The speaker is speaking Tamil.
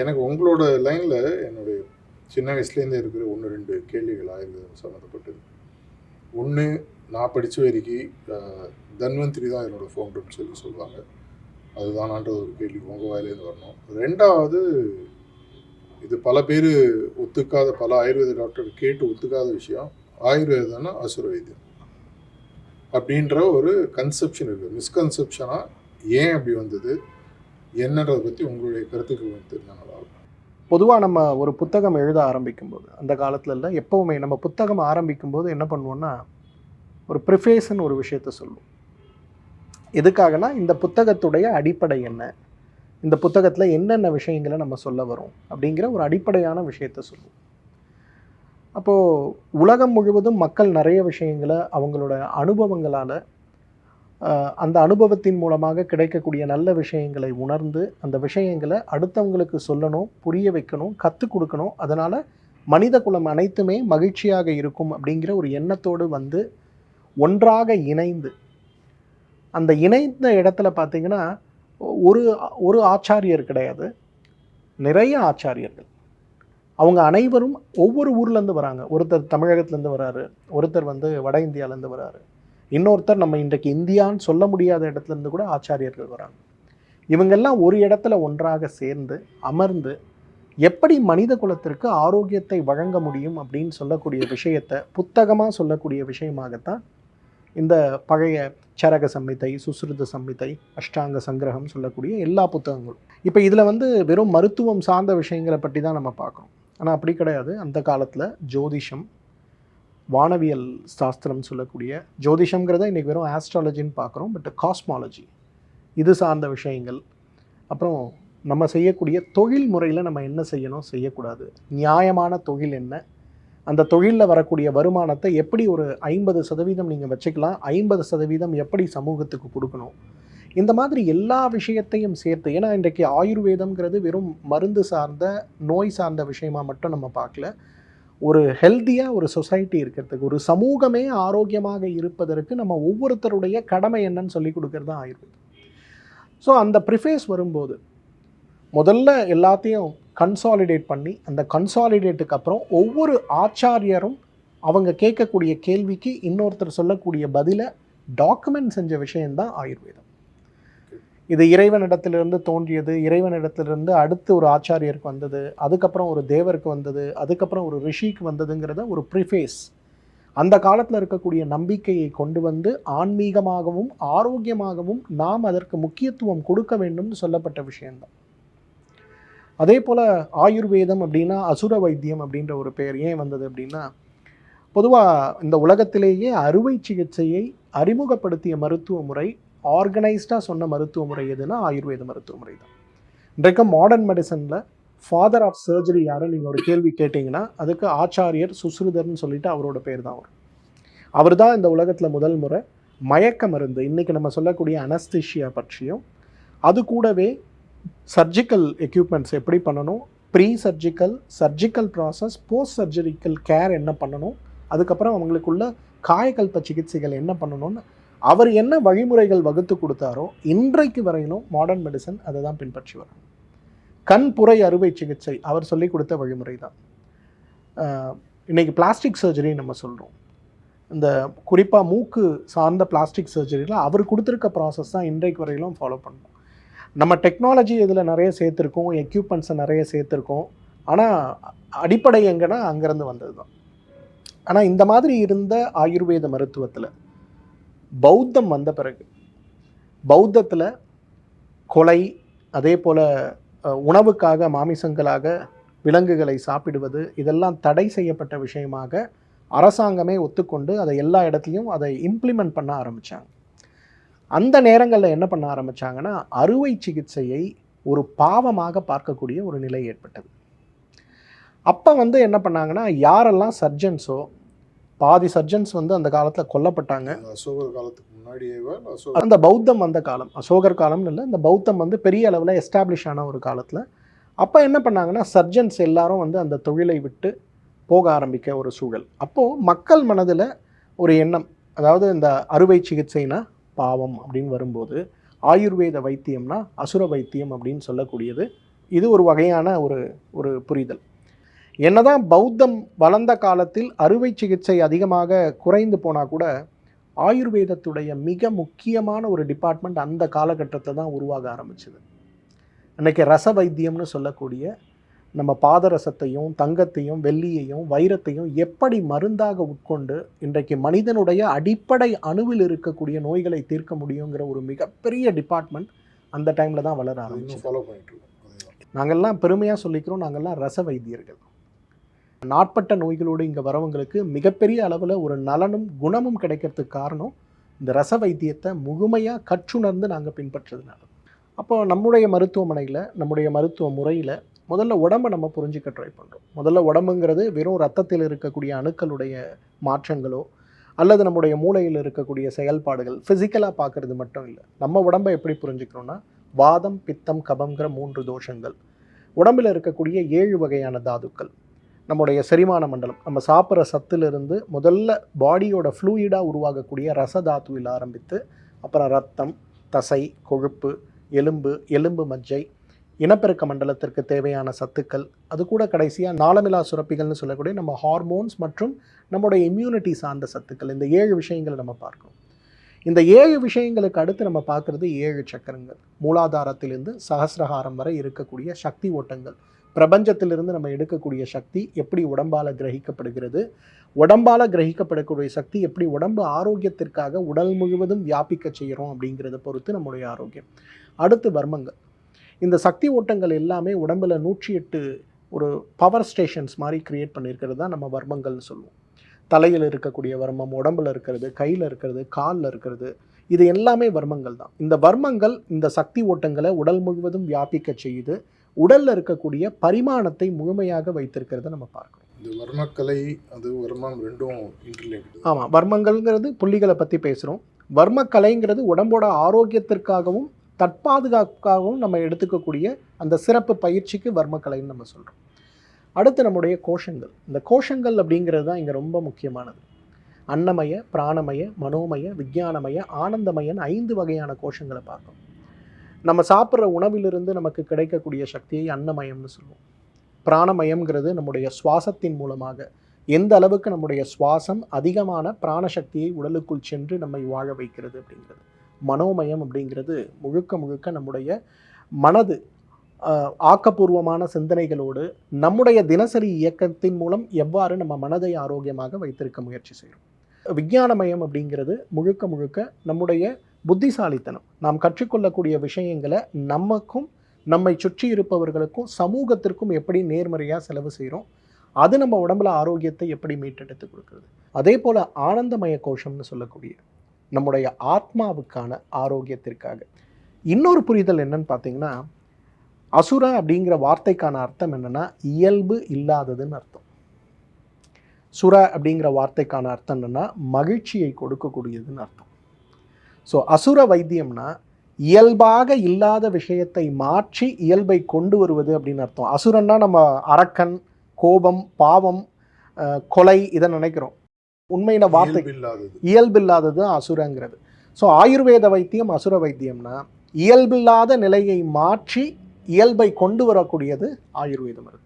எனக்கு உங்களோட லைனில் என்னுடைய சின்ன வயசுலேருந்தே இருக்கிற ஒன்று ரெண்டு கேள்விகள் ஆயுர்வேதம் சம்மந்தப்பட்டது ஒன்று நான் படித்த வரைக்கும் தன்வந்திரி தான் என்னோட ஃபவுண்டர்னு சொல்லி சொல்லுவாங்க. அதுதானான்ற ஒரு கேள்வி உங்கள் வாயிலேருந்து வரணும். ரெண்டாவது இது பல பேர் ஒத்துக்காத பல ஆயுர்வேத டாக்டர் கேட்டு ஒத்துக்காத விஷயம் ஆயுர்வேதம்னா அசுர வைத்தியம் அப்படின்ற ஒரு கன்செப்ஷன் இருக்குது மிஸ்கன்செப்ஷனாக ஏன் அப்படி வந்தது? என்னன்றதை பற்றி உங்களுடைய கருத்துக்கள் எனக்கு பொதுவாக நம்ம ஒரு புத்தகம் எழுத ஆரம்பிக்கும்போது அந்த காலத்துல இல்லை எப்போவுமே நம்ம புத்தகம் ஆரம்பிக்கும்போது என்ன பண்ணுவோன்னா ஒரு ப்ரிஃபேஸ்ன்னு ஒரு விஷயத்த சொல்லுவோம். எதுக்காகனா இந்த புத்தகத்துடைய அடிப்படை என்ன இந்த புத்தகத்தில் என்னென்ன விஷயங்களை நம்ம சொல்ல வரோம் அப்படிங்கிற ஒரு அடிப்படையான விஷயத்த சொல்லுவோம். அப்போது உலகம் முழுவதும் மக்கள் நிறைய விஷயங்களை அவங்களோட அனுபவங்களால் அந்த அனுபவத்தின் மூலமாக கிடைக்கக்கூடிய நல்ல விஷயங்களை உணர்ந்து அந்த விஷயங்களை அடுத்தவங்களுக்கு சொல்லணும் புரிய வைக்கணும் கற்றுக் கொடுக்கணும். அதனால் மனித குலம் அனைத்துமே மகிழ்ச்சியாக இருக்கும் அப்படிங்கிற ஒரு எண்ணத்தோடு வந்து ஒன்றாக இணைந்து அந்த இணைந்த இடத்துல பார்த்திங்கன்னா ஒரு ஒரு ஆச்சாரியர் கிடையாது. நிறைய ஆச்சாரியர்கள். அவங்க அனைவரும் ஒவ்வொரு ஊர்லேருந்து வராங்க. ஒருத்தர் தமிழகத்துலேருந்து வராரு ஒருத்தர் வந்து வட இந்தியாவிலேருந்து வராரு. இன்னொருத்தர் நம்ம இன்றைக்கு இந்தியான்னு சொல்ல முடியாத இடத்துல இருந்து கூட ஆச்சாரியர்கள் வராங்க. இவங்கெல்லாம் ஒரு இடத்துல ஒன்றாக சேர்ந்து அமர்ந்து எப்படி மனித குலத்திற்கு ஆரோக்கியத்தை வழங்க முடியும் அப்படின்னு சொல்லக்கூடிய விஷயத்தை புத்தகமாக சொல்லக்கூடிய விஷயமாகத்தான் இந்த பழைய சரக சம்மிதை சுஸ்ருத சம்மிதை அஷ்டாங்க சங்கிரகம் சொல்லக்கூடிய எல்லா புத்தகங்களும். இப்போ இதில் வந்து வெறும் மருத்துவம் சார்ந்த விஷயங்களை பற்றி தான் நம்ம பார்க்குறோம். ஆனால் அப்படி கிடையாது. அந்த காலத்தில் ஜோதிஷம் வானவியல் சாஸ்திரம் சொல்லக்கூடிய ஜோதிஷங்கிறத இன்றைக்கி வெறும் ஆஸ்ட்ராலஜின்னு பார்க்குறோம் பட் காஸ்மாலஜி இது சார்ந்த விஷயங்கள். அப்புறம் நம்ம செய்யக்கூடிய தொழில் முறையில் நம்ம என்ன செய்யணும்? செய்யக்கூடாது. நியாயமான தொழில் என்ன? அந்த தொழிலில் வரக்கூடிய வருமானத்தை எப்படி ஒரு ஐம்பது சதவீதம் நீங்கள் வச்சுக்கலாம்? ஐம்பது சதவீதம் எப்படி சமூகத்துக்கு கொடுக்கணும்? இந்த மாதிரி எல்லா விஷயத்தையும் சேர்த்து ஏன்னா இன்றைக்கு ஆயுர்வேதம்ங்கிறது வெறும் மருந்து சார்ந்த நோய் சார்ந்த விஷயமா மட்டும் நம்ம பார்க்கல. ஒரு ஹெல்த்தியாக ஒரு சொசைட்டி இருக்கிறதுக்கு ஒரு சமூகமே ஆரோக்கியமாக இருப்பதற்கு நம்ம ஒவ்வொருத்தருடைய கடமை என்னன்னு சொல்லி கொடுக்கறது தான் ஆயுர்வேதம். ஸோ அந்த ப்ரிஃபேஸ் வரும்போது முதல்ல எல்லாத்தையும் கன்சாலிடேட் பண்ணி அந்த கன்சாலிடேட்டுக்கு அப்புறம் ஒவ்வொரு ஆச்சாரியரும் அவங்க கேட்கக்கூடிய கேள்விக்கு இன்னொருத்தர் சொல்லக்கூடிய பதிலை டாக்குமெண்ட் செஞ்ச விஷயந்தான் ஆயுர்வேதம். இது இறைவனிடத்திலிருந்து தோன்றியது இறைவனிடத்திலிருந்து அடுத்து ஒரு ஆச்சாரியருக்கு வந்தது அதுக்கப்புறம் ஒரு தேவருக்கு வந்தது அதுக்கப்புறம் ஒரு ரிஷிக்கு வந்ததுங்கிறத ஒரு ப்ரிஃபேஸ் அந்த காலத்தில் இருக்கக்கூடிய நம்பிக்கையை கொண்டு வந்து ஆன்மீகமாகவும் ஆரோக்கியமாகவும் நாம் அதற்கு முக்கியத்துவம் கொடுக்க வேண்டும்னு சொல்லப்பட்ட விஷயந்தான் அதே போல் ஆயுர்வேதம் அப்படின்னா அசுர வைத்தியம் அப்படின்ற ஒரு பெயர் ஏன் வந்தது அப்படின்னா பொதுவாக இந்த உலகத்திலேயே அறுவை சிகிச்சையை அறிமுகப்படுத்திய மருத்துவ முறை ஆர்கனைஸ்டாக சொன்ன மருத்துவ முறை எதுனா ஆயுர்வேத மருத்துவ முறை தான். இன்றைக்கு மாடர்ன் மெடிசனில் ஃபாதர் ஆஃப் சர்ஜரி யாரும் நீங்கள் ஒரு கேள்வி கேட்டிங்கன்னா அதுக்கு ஆச்சாரியர் சுஸ்ருதர்னு சொல்லிட்டு அவரோட பேர் தான் வரும் அவர் தான் இந்த உலகத்தில் முதல் முறை மயக்க மருந்து இன்றைக்கி நம்ம சொல்லக்கூடிய அனஸ்திஷியா பற்றியும் அது கூடவே சர்ஜிக்கல் எக்யூப்மெண்ட்ஸ் எப்படி பண்ணணும் pre surgical surgical process post surgical care என்ன பண்ணணும் அதுக்கப்புறம் அவங்களுக்குள்ள காயக்கல்ப சிகிச்சைகள் என்ன பண்ணணும்னு அவர் என்ன வழிமுறைகள் வகுத்து கொடுத்தாரோ இன்றைக்கு வரையிலும் மாடர்ன் மெடிசன் அதை தான் பின்பற்றி வரும் கண் புரை அறுவை சிகிச்சை அவர் சொல்லி கொடுத்த வழிமுறை தான் இன்றைக்கி பிளாஸ்டிக் சர்ஜரி நம்ம சொல்கிறோம் இந்த குறிப்பாக மூக்கு சார்ந்த பிளாஸ்டிக் சர்ஜரியில் அவர் கொடுத்துருக்க ப்ராசஸ் தான் இன்றைக்கு வரையிலும் ஃபாலோ பண்ணணும் நம்ம டெக்னாலஜி இதில் நிறைய சேர்த்துருக்கோம் எக்யூப்மெண்ட்ஸை நிறைய சேர்த்துருக்கோம். ஆனால் அடிப்படை எங்கன்னா அங்கேருந்து வந்தது தான் ஆனால் இந்த மாதிரி இருந்த ஆயுர்வேத மருத்துவத்தில் பௌத்தம் வந்த பிறகு பௌத்தத்தில் கொலை அதே போல் உணவுக்காக மாமிசங்களாக விலங்குகளை சாப்பிடுவது இதெல்லாம் தடை செய்யப்பட்ட விஷயமாக அரசாங்கமே ஒத்துக்கொண்டு அதை எல்லா இடத்துலையும் அதை இம்ப்ளிமெண்ட் பண்ண ஆரம்பித்தாங்க அந்த நேரங்களில் என்ன பண்ண ஆரம்பிச்சாங்கன்னா அறுவை சிகிச்சையை ஒரு பாவமாக பார்க்கக்கூடிய ஒரு நிலை ஏற்பட்டது. அப்போ வந்து என்ன பண்ணாங்கன்னா யாரெல்லாம் சர்ஜன்ஸோ பாதி சர்ஜன்ஸ் வந்து அந்த காலத்தில் கொல்லப்பட்டாங்க. அசோகர் காலத்துக்கு அசோகர் அந்த பௌத்தம் வந்த காலம் அசோகர் காலம்னு இல்லை இந்த பௌத்தம் வந்து பெரிய அளவில் எஸ்டாப்ளிஷ் ஆன ஒரு காலத்தில். அப்போ என்ன பண்ணாங்கன்னா சர்ஜன்ஸ் எல்லாரும் வந்து அந்த தொழிலை விட்டு போக ஆரம்பிக்க ஒரு சூழல். அப்போது மக்கள் மனதில் ஒரு எண்ணம் அதாவது இந்த அறுவை சிகிச்சைனா பாவம் அப்படின்னு வரும்போது ஆயுர்வேத வைத்தியம்னா அசுர வைத்தியம் அப்படின்னு சொல்லக்கூடியது. இது ஒரு வகையான ஒரு ஒரு புரிதல். என்னதான் பௌத்தம் வளர்ந்த காலத்தில் அறுவை சிகிச்சை அதிகமாக குறைந்து போனால் கூட ஆயுர்வேதத்துடைய மிக முக்கியமான ஒரு டிபார்ட்மெண்ட் அந்த காலகட்டத்தை தான் உருவாக ஆரம்பிச்சது. அன்னைக்கு ரச வைத்தியம்னு சொல்லக்கூடிய நம்ம பாதரசத்தையும் தங்கத்தையும் வெள்ளியையும் வைரத்தையும் எப்படி மருந்தாக உட்கொண்டு இன்றைக்கு மனிதனுடைய அடிப்படை அணுவில் இருக்கக்கூடிய நோய்களை தீர்க்க முடியுங்கிற ஒரு மிகப்பெரிய டிபார்ட்மெண்ட் அந்த டைமில் தான் வளர ஆரம்பிச்சு ஃபாலோ பண்ணிட்டு நாங்கள்லாம் பெருமையாக சொல்லிக்கிறோம் நாங்கள்லாம் ரச வைத்தியர்கள் நாட்பட்ட நோய்களோடு இங்கே வரவங்களுக்கு மிகப்பெரிய அளவில் ஒரு நலனும் குணமும் கிடைக்கிறதுக்கு காரணம் இந்த ரச வைத்தியத்தை முழுமையாக கற்றுணர்ந்து நாங்கள் பின்பற்றதுனால. அப்போ நம்முடைய மருத்துவமனையில் நம்முடைய மருத்துவ முறையில் முதல்ல உடம்பை நம்ம புரிஞ்சுக்க ட்ரை பண்ணுறோம் முதல்ல உடம்புங்கிறது வெறும் ரத்தத்தில் இருக்கக்கூடிய அணுக்களுடைய மாற்றங்களோ அல்லது நம்முடைய மூளையில் இருக்கக்கூடிய செயல்பாடுகள் ஃபிசிக்கலாக பார்க்கறது மட்டும் இல்லை. நம்ம உடம்பை எப்படி புரிஞ்சுக்கிறோன்னா வாதம் பித்தம் கபங்கிற மூன்று தோஷங்கள். உடம்பில் இருக்கக்கூடிய ஏழு வகையான தாதுக்கள். நம்முடைய செரிமான மண்டலம். நம்ம சாப்பிட்ற சத்திலிருந்து முதல்ல பாடியோட ஃப்ளூயிடாக உருவாகக்கூடிய ரசதாத்துவில் ஆரம்பித்து அப்புறம் ரத்தம் தசை கொழுப்பு எலும்பு எலும்பு மஜ்ஜை இனப்பெருக்க மண்டலத்திற்கு தேவையான சத்துக்கள் அது கூட கடைசியாக நாளமிலா சுரப்பிகள்னு சொல்லக்கூடிய நம்ம ஹார்மோன்ஸ் மற்றும் நம்முடைய இம்யூனிட்டி சார்ந்த சத்துக்கள். இந்த ஏழு விஷயங்களை நம்ம பார்க்கணும். இந்த ஏழு விஷயங்களுக்கு அடுத்து நம்ம பார்க்குறது ஏழு சக்கரங்கள். மூலாதாரத்திலிருந்து சகசிரஹாரம் வரை இருக்கக்கூடிய சக்தி ஓட்டங்கள். பிரபஞ்சத்திலிருந்து நம்ம எடுக்கக்கூடிய சக்தி எப்படி உடம்பால் கிரகிக்கப்படுகிறது? உடம்பால் கிரகிக்கப்படக்கூடிய சக்தி எப்படி உடம்பு ஆரோக்கியத்திற்காக உடல் முழுவதும் வியாபிக்க செய்கிறோம் அப்படிங்கிறத பொறுத்து நம்முடைய ஆரோக்கியம். அடுத்து வர்மங்கள். இந்த சக்தி ஓட்டங்கள் எல்லாமே உடம்புல நூற்றி எட்டு ஒரு பவர் ஸ்டேஷன்ஸ் மாதிரி கிரியேட் பண்ணியிருக்கிறது தான் நம்ம வர்மங்கள்னு சொல்லுவோம். தலையில் இருக்கக்கூடிய வர்மம் உடம்புல இருக்கிறது கையில் இருக்கிறது காலில் இருக்கிறது இது எல்லாமே வர்மங்கள் தான். இந்த வர்மங்கள் இந்த சக்தி ஓட்டங்களை உடல் முழுவதும் வியாபிக்க செய்யுது. உடல்ல இருக்கக்கூடிய பரிமாணத்தை முழுமையாக வைத்திருக்கிறத நம்ம பார்க்கிறோம். இந்த வர்மக்கலை அது வர்மம் ரெண்டும் ஆமாம் வர்மங்கள்ங்கிறது புள்ளிகளை பற்றி பேசுகிறோம் வர்மக்கலைங்கிறது உடம்போட ஆரோக்கியத்திற்காகவும் தற்பாதுகாப்புக்காகவும் நம்ம எடுத்துக்கக்கூடிய அந்த சிறப்பு பயிற்சிக்கு வர்மக்கலைன்னு நம்ம சொல்கிறோம் அடுத்து நம்முடைய கோஷங்கள். இந்த கோஷங்கள் அப்படிங்கிறது தான் இங்கே ரொம்ப முக்கியமானது. அன்னமய பிராணமய மனோமய விஞ்ஞானமய ஆனந்தமயன் ஐந்து வகையான கோஷங்களை பார்க்கணும் நம்ம சாப்பிட்ற உணவிலிருந்து நமக்கு கிடைக்கக்கூடிய சக்தியை அன்னமயம்னு சொல்லுவோம். பிராணமயம்ங்கிறது நம்முடைய சுவாசத்தின் மூலமாக எந்த அளவுக்கு நம்முடைய சுவாசம் அதிகமான பிராணசக்தியை உடலுக்குள் சென்று நம்மை வாழ வைக்கிறது அப்படிங்கிறது. மனோமயம் அப்படிங்கிறது முழுக்க முழுக்க நம்முடைய மனது ஆக்கப்பூர்வமான சிந்தனைகளோடு நம்முடைய தினசரி இயக்கத்தின் மூலம் எவ்வாறு நம்ம மனதை ஆரோக்கியமாக வைத்திருக்க முயற்சி செய்கிறோம். விஞ்ஞானமயம் அப்படிங்கிறது முழுக்க முழுக்க நம்முடைய புத்திசாலித்தனம். நாம் கற்றுக்கொள்ளக்கூடிய விஷயங்களை நமக்கும் நம்மை சுற்றி இருப்பவர்களுக்கும் சமூகத்திற்கும் எப்படி நேர்மறையாக செலவு செய்கிறோம் அது நம்ம உடம்புல ஆரோக்கியத்தை எப்படி மீட்டெடுத்து கொடுக்குறது. அதே போல் ஆனந்தமய கோஷம்னு சொல்லக்கூடிய நம்முடைய ஆத்மாவுக்கான ஆரோக்கியத்திற்காக. இன்னொரு புரிதல் என்னன்னு பார்த்தீங்கன்னா அசுர அப்படிங்கிற வார்த்தைக்கான அர்த்தம் என்னன்னா இயல்பு இல்லாததுன்னு அர்த்தம். சுர அப்படிங்கிற வார்த்தைக்கான அர்த்தம் என்னன்னா மகிழ்ச்சியை கொடுக்கக்கூடியதுன்னு அர்த்தம். ஸோ அசுர வைத்தியம்னா இயல்பாக இல்லாத விஷயத்தை மாற்றி இயல்பை கொண்டு வருவது அப்படின்னு அர்த்தம். அசுரன்னா நம்ம அரக்கன் கோபம் பாவம் கொலை இதை நினைக்கிறோம். உண்மையில வார்த்தை இயல்பில்லாதது. அசுரங்கிறது. ஸோ ஆயுர்வேத வைத்தியம் அசுர வைத்தியம்னா இயல்பில்லாத நிலையை மாற்றி இயல்பை கொண்டு வரக்கூடியது ஆயுர்வேத மருத்துவம்